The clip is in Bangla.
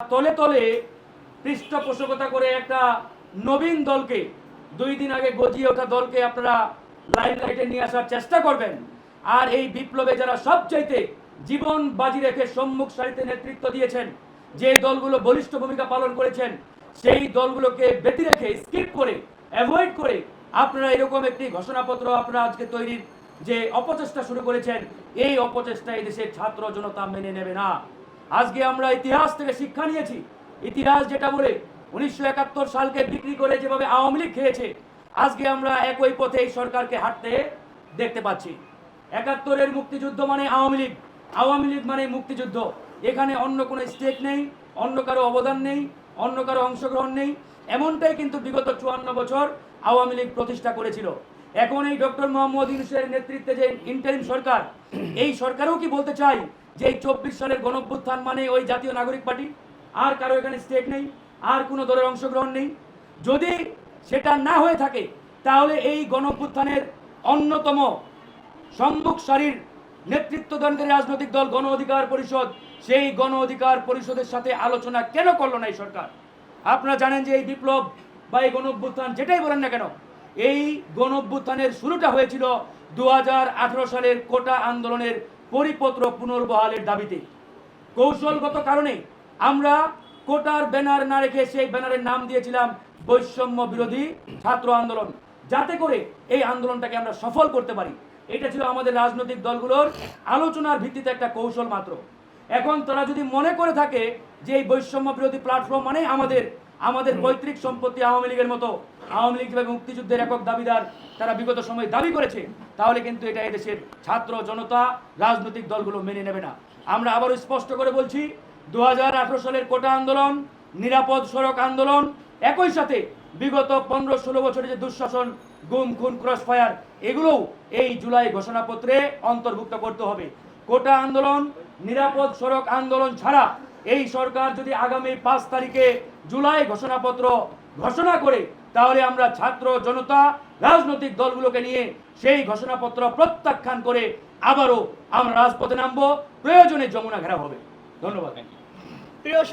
তলে তলে পৃষ্ঠপোষকতা করে একটা নবীন দলকে দুই দিন আগে গজিয়ে ওঠা দলকে আপনারা লাইন লাইটে নিয়ে আসার চেষ্টা করবেন। আর এই বিপ্লবে যারা সবচাইতে জীবন বাজি রেখে সম্মুখ সারিতে নেতৃত্ব দিয়েছেন, যে দলগুলো বলিষ্ঠ ভূমিকা পালন করেছেন, সেই দলগুলোকে ব্যতি রেখে স্কিপ করে অ্যাভয়েড করে আপনারা এরকম একটি ঘোষণাপত্র আপনারা আজকে তৈরির যে অপচেষ্টা শুরু করেছেন, এই অপচেষ্টা এই দেশের ছাত্র জনতা মেনে নেবে না। আজকে আমরা ইতিহাস থেকে শিক্ষা নিয়েছি। ইতিহাস যেটা বলে, উনিশশো একাত্তর সালকে বিক্রি করে যেভাবে আওয়ামী লীগ খেয়েছে, আজকে আমরা একই পথে এই সরকারকে হাঁটতে দেখতে পাচ্ছি। একাত্তরের মুক্তিযুদ্ধ মানে আওয়ামী লীগ। আওয়ামী লীগ মানে মুক্তিযুদ্ধ। এখানে অন্য কোনো স্টেক নেই, অন্য কারও অবদান নেই, অন্য কারও অংশগ্রহণ নেই। এমনটাই কিন্তু বিগত চুয়ান্ন বছর আওয়ামী লীগ প্রতিষ্ঠা করেছিল। এখন এই ডক্টর মোহাম্মদ ইউনুসের নেতৃত্বে যে ইন্টারিম সরকার, এই সরকারও কি বলতে চাই যে এই চব্বিশ সালের গণভ্যুত্থান মানে ওই জাতীয় নাগরিক পার্টি? আর কারও এখানে স্টেক নেই, আর কোনো দলের অংশগ্রহণ নেই। যদি সেটা না হয়ে থাকে, তাহলে এই গণভ্যুত্থানের অন্যতম সম্মুখ সারির নেতৃত্বদানকারী রাজনৈতিক দল গণ অধিকার পরিষদ, সেই গণ অধিকার পরিষদের সাথে আলোচনা কেন করল না এই সরকার? আপনারা জানেন যে এই বিপ্লব বা এই গণ অভ্যুত্থান যেটাই বলেন না কেন এই গণ অভ্যুত্থানের শুরুটা হয়েছিল দু হাজার আঠারো সালের কোটা আন্দোলনের পরিপত্র পুনর্বহালের দাবিতে। কৌশলগত কারণে আমরা কোটার ব্যানার না রেখে সেই ব্যানারের নাম দিয়েছিলাম বৈষম্য বিরোধী ছাত্র আন্দোলন, যাতে করে এই আন্দোলনটাকে আমরা সফল করতে পারি। এটা ছিল আমাদের রাজনৈতিক দলগুলোর আলোচনার ভিত্তিতে একটা কৌশল মাত্র। এখন তারা যদি মনে করে থাকে যে এই বৈষম্য বিরোধী প্ল্যাটফর্ম মানে আমাদের আমাদের পৈতৃক সম্পত্তি আওয়ামী লীগের মতো আওয়ামী লীগ যেভাবে মুক্তিযুদ্ধের একক দাবিদার তারা বিগত সময় দাবি করেছে তাহলে কিন্তু এটা এদেশের ছাত্র জনতা রাজনৈতিক দলগুলো মেনে নেবে না। আমরা আবারও স্পষ্ট করে বলছি দু হাজার আঠারো সালের কোটা আন্দোলন নিরাপদ সড়ক আন্দোলন একই সাথে বিগত পনেরো ষোলো বছরের যে দুঃশাসন গুম খুন ক্রস ফায়ার এগুলোও এই জুলাই ঘোষণাপত্রে অন্তর্ভুক্ত করতে হবে। কোটা আন্দোলন নিরাপদ সড়ক আন্দোলন ছাড়া এই সরকার যদি আগামী পাঁচ তারিখে জুলাই ঘোষণাপত্র ঘোষণা করে, তাহলে আমরা ছাত্র জনতা, রাজনৈতিক দলগুলোকে নিয়ে সেই ঘোষণাপত্র প্রত্যাখ্যান করে আবারও আমরা রাজপথে নামবো। প্রয়োজনে যমুনা ঘেরা হবে। ধন্যবাদ। প্রিয়